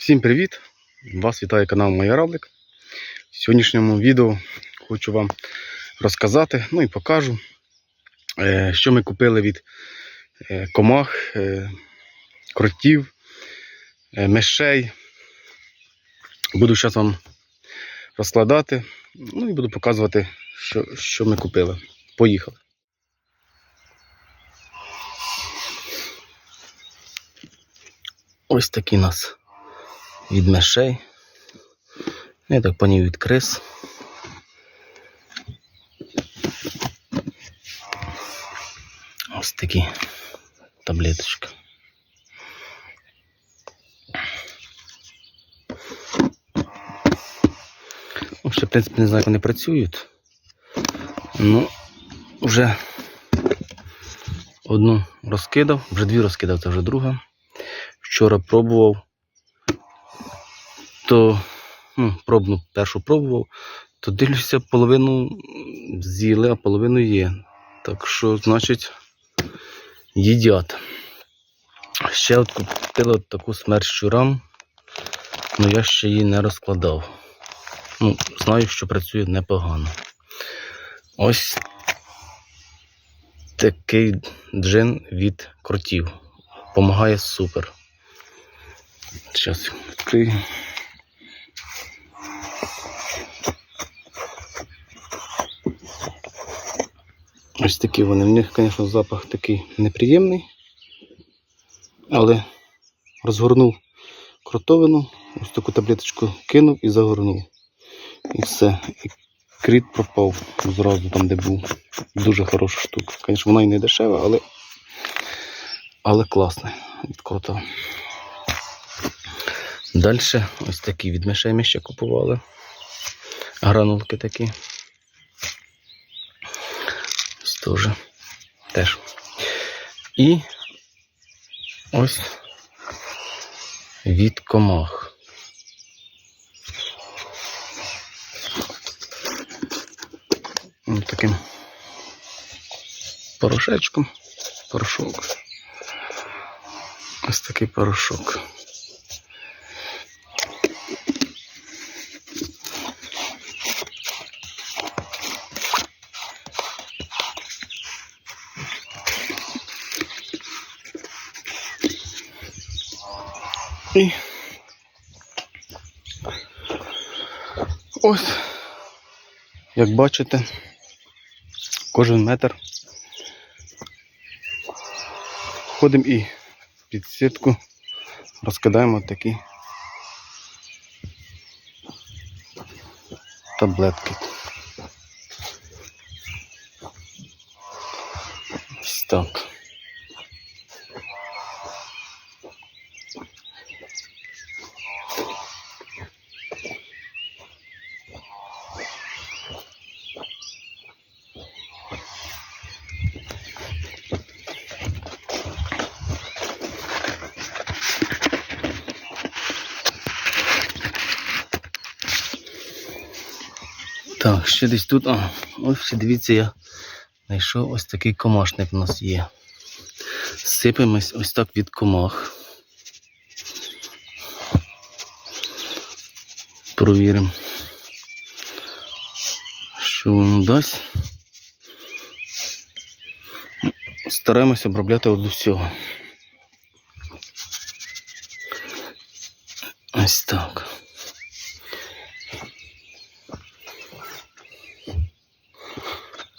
Всім привіт! Вас вітає канал Моя Равлик. В сьогоднішньому відео хочу вам розказати, ну і покажу, е, що ми купили від е, комах, е, кротів, мишей. Буду зараз вам розкладати, ну і буду показувати, що, що ми купили. Поїхали. Ось такі нас від мишей. Я так поняв від крис. Ось такі таблеточки. Ну, ще, в принципі, не знаю, вони працюють. Ну, вже одну розкидав, вже дві розкидав, це вже друга. Вчора пробував то ну, пробну першу пробував, то дивлюся, половину з'їли, а половину є. Так що, значить, їдять. Ще от купили от таку смерть щурам, але я ще її не розкладав. Ну, знаю, що працює непогано. Ось такий джин від кротів. Помагає супер. Зараз відкрию. Ось такі вони. В них, звісно, запах такий неприємний. Але розгорнув кротовину, ось таку таблеточку кинув і загорнув. І все. І кріт пропав зразу там, де був. Дуже хороша штука. Звісно, вона і не дешева, але, але класна від крота. Далі ось такі від мишей ми ще купували. Гранулки такі. Ось теж. І ось від комах. Таким порошечком. Порошок. Ось такий порошок. Ось, як бачите, кожен метр ходимо і під сітку розкидаємо такі таблетки. Ось так. Так, ще десь тут. А, ось дивіться, я знайшов ось такий комашник у нас є. Сипемось ось так від комах. Провіримо, що воно дасть. Стараємося обробляти від усього. Ось так.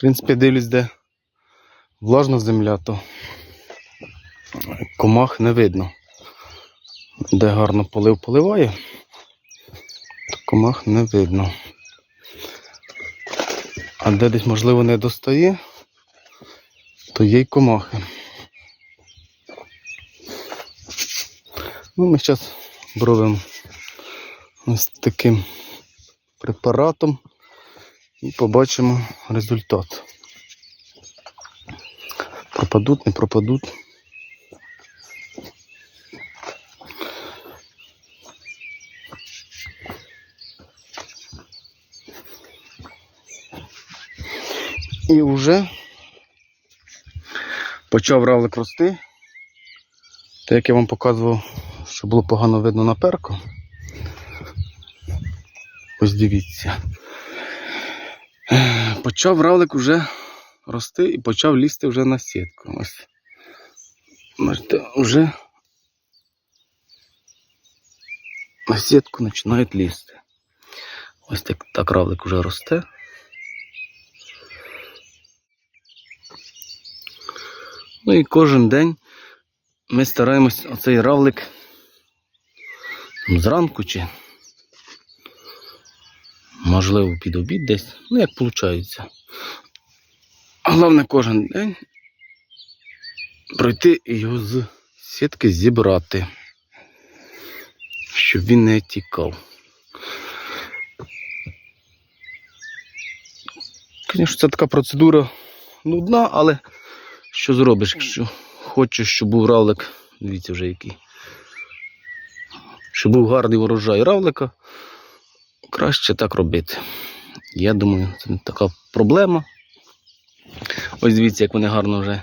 В принципі, дивлюсь, де влажна земля, то комах не видно. Де гарно полив поливає, то комах не видно. А де десь, можливо, не достає, то є й комахи. Ну, ми зараз бровимо ось таким препаратом і побачимо результат. Пропадуть, не пропадуть. І вже почав равлик рости. Те, як я вам показував, щоб було погано видно на перку. Ось дивіться. Почав равлик вже рости і почав лізти вже на сітку. Ось. Вже на сітку починають лізти. Ось так, так равлик вже росте. Ну і кожен день ми стараємось оцей равлик зранку чи можливо під обід десь, ну як виходить. Головне кожен день пройти і його з сітки зібрати, щоб він не тікав. Звісно, це така процедура нудна, але що зробиш, якщо хочеш, щоб був равлик, дивіться вже який. Щоб був гарний урожай равлика, краще так робити. Я думаю, це не така проблема. Ось дивіться, як вони гарно вже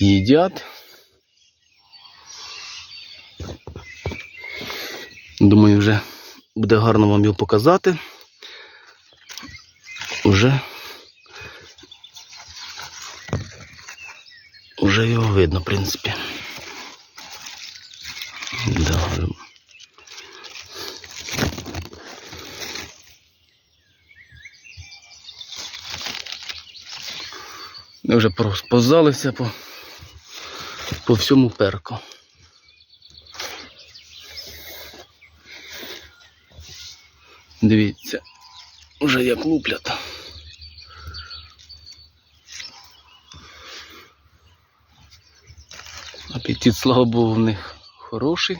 їдять. Думаю, вже буде гарно вам його показати. Уже, уже його видно, в принципі. Да. Ми вже розповзалися по, по всьому перку. Дивіться, вже як луплять. Апетит, слава Богу, в них хороший.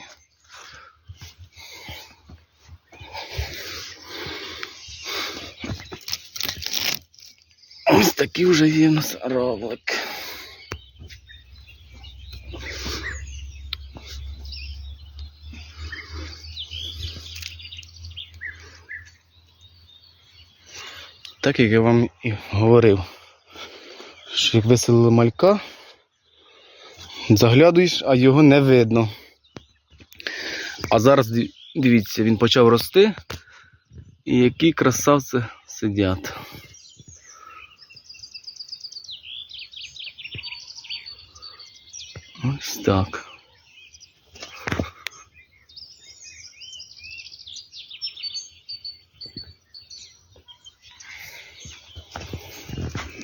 Ось такий вже є у нас. Так як я вам і говорив, що як виселили малька, заглядуєш, а його не видно. А зараз дивіться, він почав рости, і які красавці сидять. Ось так.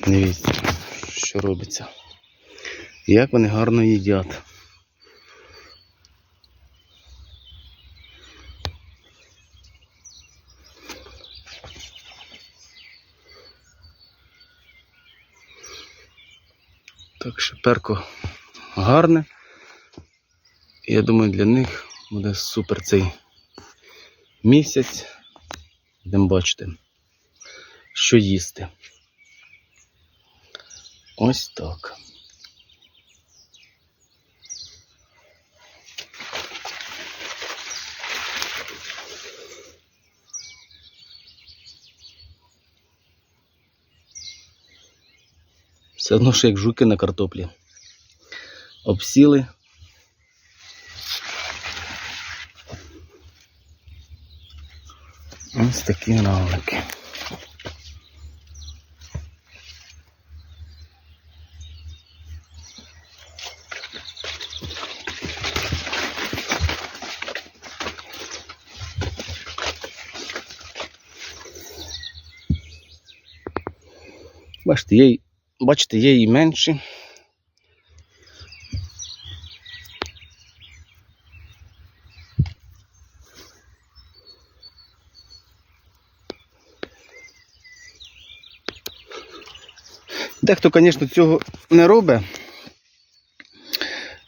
Дивіться, що робиться. Як вони гарно їдять. Так що перко гарне. Я думаю, для них буде супер цей місяць. Будемо бачити, що їсти. Ось так. Все одно, що як жуки на картоплі. Обсіли. Ось такі равлики. Бачите, є, бачите, є і менші. Дехто, звісно, цього не робить.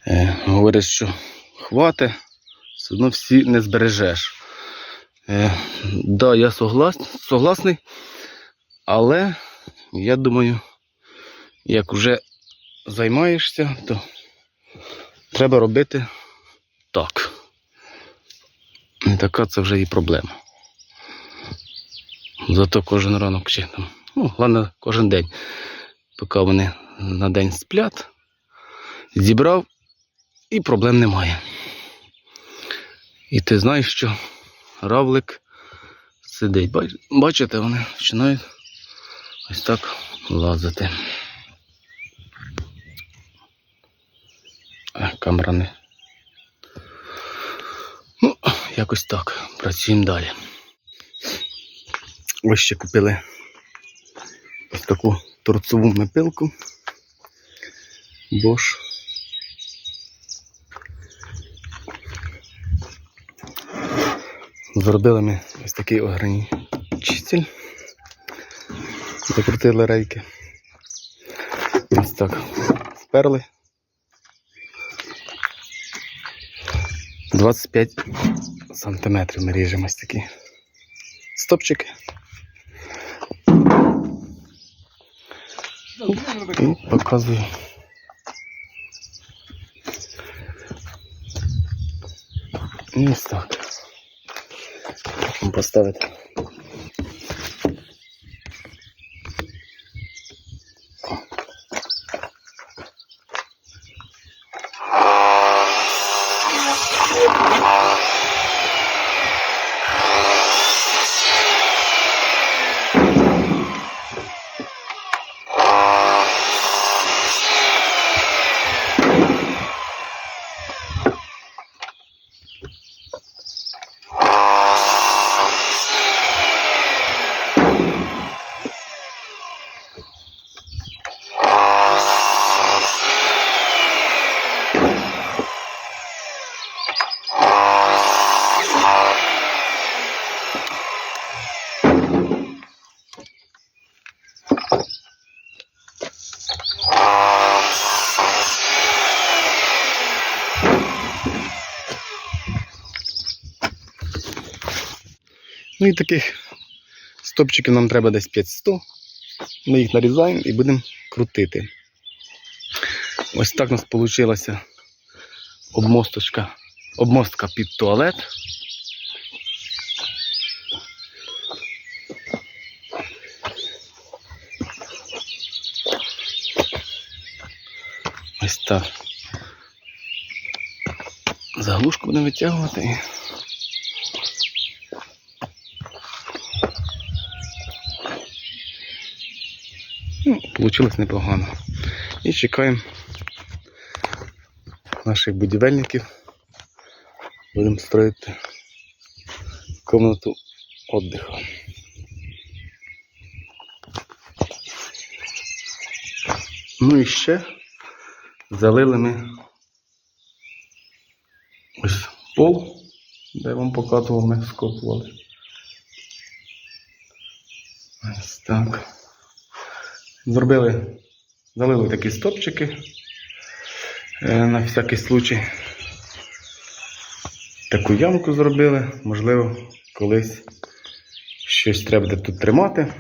Е, говорить, що хвати, все одно всі не збережеш. Е, да, я соглас, согласний, але я думаю, як вже займаєшся, то треба робити так. Така це вже і проблема. Зато кожен ранок чи там, ну, головне, кожен день, поки вони на день сплять, зібрав і проблем немає. І ти знаєш, що равлик сидить. Бачите, вони починають ось так лазити. Камера не. Ну, якось так. Працюємо далі. Ось ще купили ось таку торцову мепилку. Bosch. Зробили ми ось такий ограничитель. Закрутили рейки. Ось так. Вперли. 25 сантиметрів ми ріжемо ось такі стопчики. І показую. Ось. Поставити. Ну і таких стопчиків нам треба десь 500. Ми їх нарізаємо і будемо крутити. Ось так у нас вийшла обмосточка, обмостка під туалет. Ось так. Заглушку будемо витягувати. Ну, Получилось непогано. І чекаємо наших будівельників. Будемо строїти комнату віддиху. Ну і ще залили ми ось пол, де вам показував, ми скопували. Ось так. Зробили, залили такі стопчики е, на всякий случай. Таку ямку зробили, можливо, колись щось треба буде тут тримати.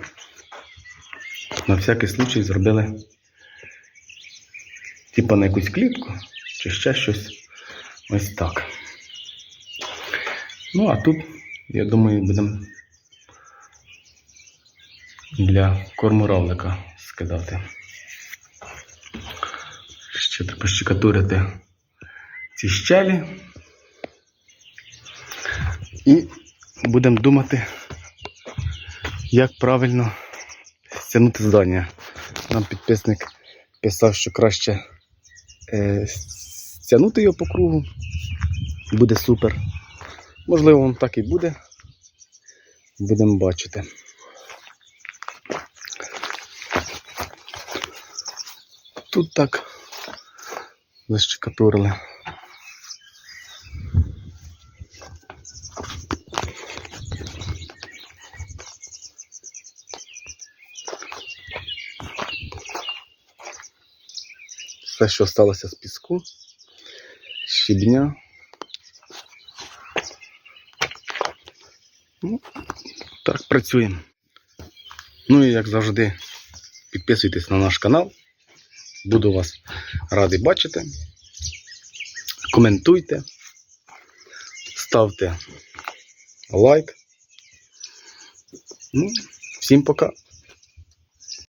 На всякий случай зробили типа на якусь клітку чи ще щось ось так. Ну, а тут, я думаю, будемо для корму равлика скидати. Ще треба щекатурити ці щелі. І будемо думати, як правильно стягнути здання. Нам підписник писав, що краще е, стягнути його по кругу. Буде супер. Можливо, воно так і буде. Будемо бачити. Тут так защекатурили. Все, що сталося з піску, щебня. Ну, так працюємо. Ну і як завжди, підписуйтесь на наш канал. Буду вас радий бачити. Коментуйте, ставте лайк. Ну, всім пока.